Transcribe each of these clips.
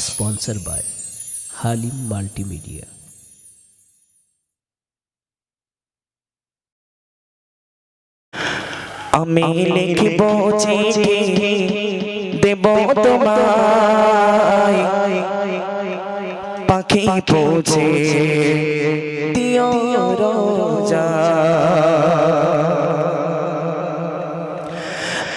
Sponsor by Halim multimedia. আমি লিখিব চিঠি দেব তোমায়। পাখি পৌঁছে দিও রোজা।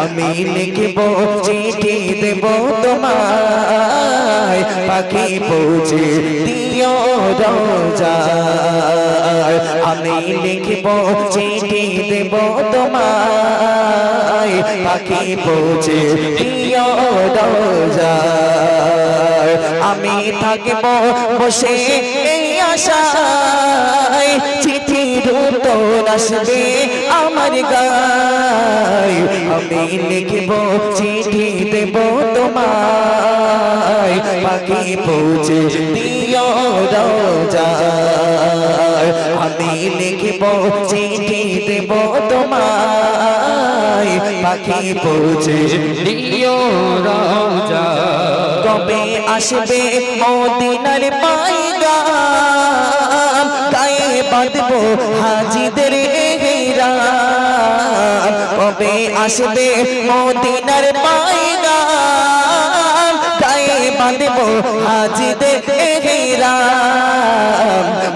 আমি লিখব চিঠি দেব তোমায়। পাখি পৌঁছে দিও রোজা আমি লিখব চিঠি দেব তোমায়। পাখি পৌঁছে দিও রোজা আমি থাকব বসে এই আশায়। চিঠির উত্তর আসবে আমার গায়। লিখব, চিঠি দেব পাখি পৌঁছে আমি লিখব, চিঠি দেব পাখি পৌঁছে কবে আসবে মদিনার পাইগা গায়ে বাঁধবো হাজিদের কবে আসবে মদিনার পায়গা তাই বাঁধব হাজিদের হেরা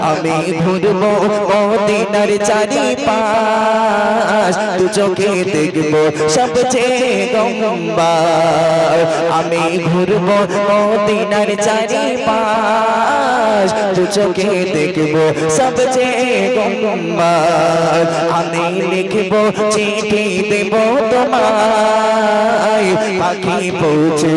আমি ঘুরব মদিনার চারি পাশ দু চোখে দেখব সবচেয়ে গম্বার আমি ঘুরবো মদিনার চারি পাশ দু চোখে দেখব সবচেয়ে গম্বার আমি লিখব চিঠি দেব তোমায়। পাখি পৌঁছে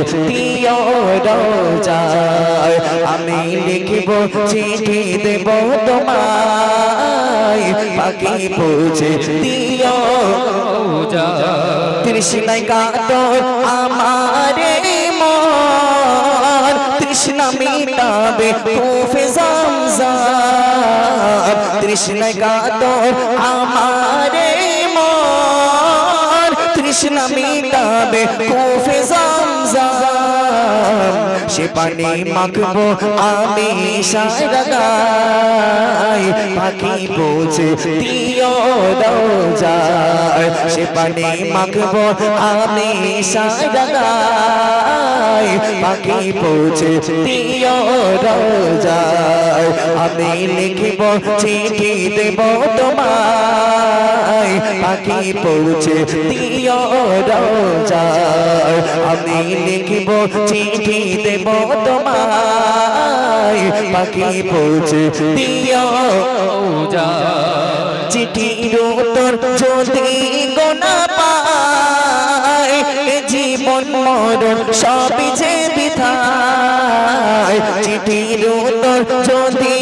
রোজায়। আমি লিখব চিঠি দেব তোমায়। পাখি পৌঁছে দিও তৃষ্ণায় কাতর আমারে মন তৃষ্ণা মিটাবে কুফে জামজাম। তৃষ্ণায় কাতর আমারে মন তৃষ্ণা মিটাবে কুফে জামজাম। সে পানি মাখবো আমি সারগাই পাখি পৌঁছে দিও রোজায় সে পানি মাখবো আমি সারগাই পাখি পৌঁছে দিও রোজায় আমি লিখব, চিঠি দেব তোমায়। পাখি পৌঁছে দিও রোজায় আমি লিখব, চিঠি দেব তোমায়। পাখি পৌঁছে দিও চিঠির উত্তর, যদি গোনা পায় জীবন মরণ সবই যে বিধায়। চিঠির উত্তর, যদি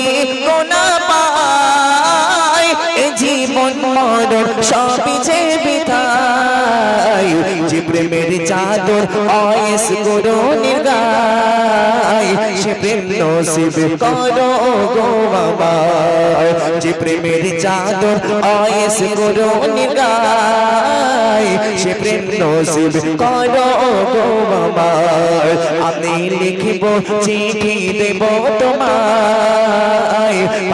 গোনা পায় জীবন মরণ সবই যে যে প্রেমের চাদর অয়েস করো নির্গায়। সে প্রেম নসিব করো গো বাবা। যে প্রেমের চাদর অয়েস করো নির্গায়। সে প্রেম নসিব করো গো বাবা। আমি লিখিব চিঠি দেব তোমায়।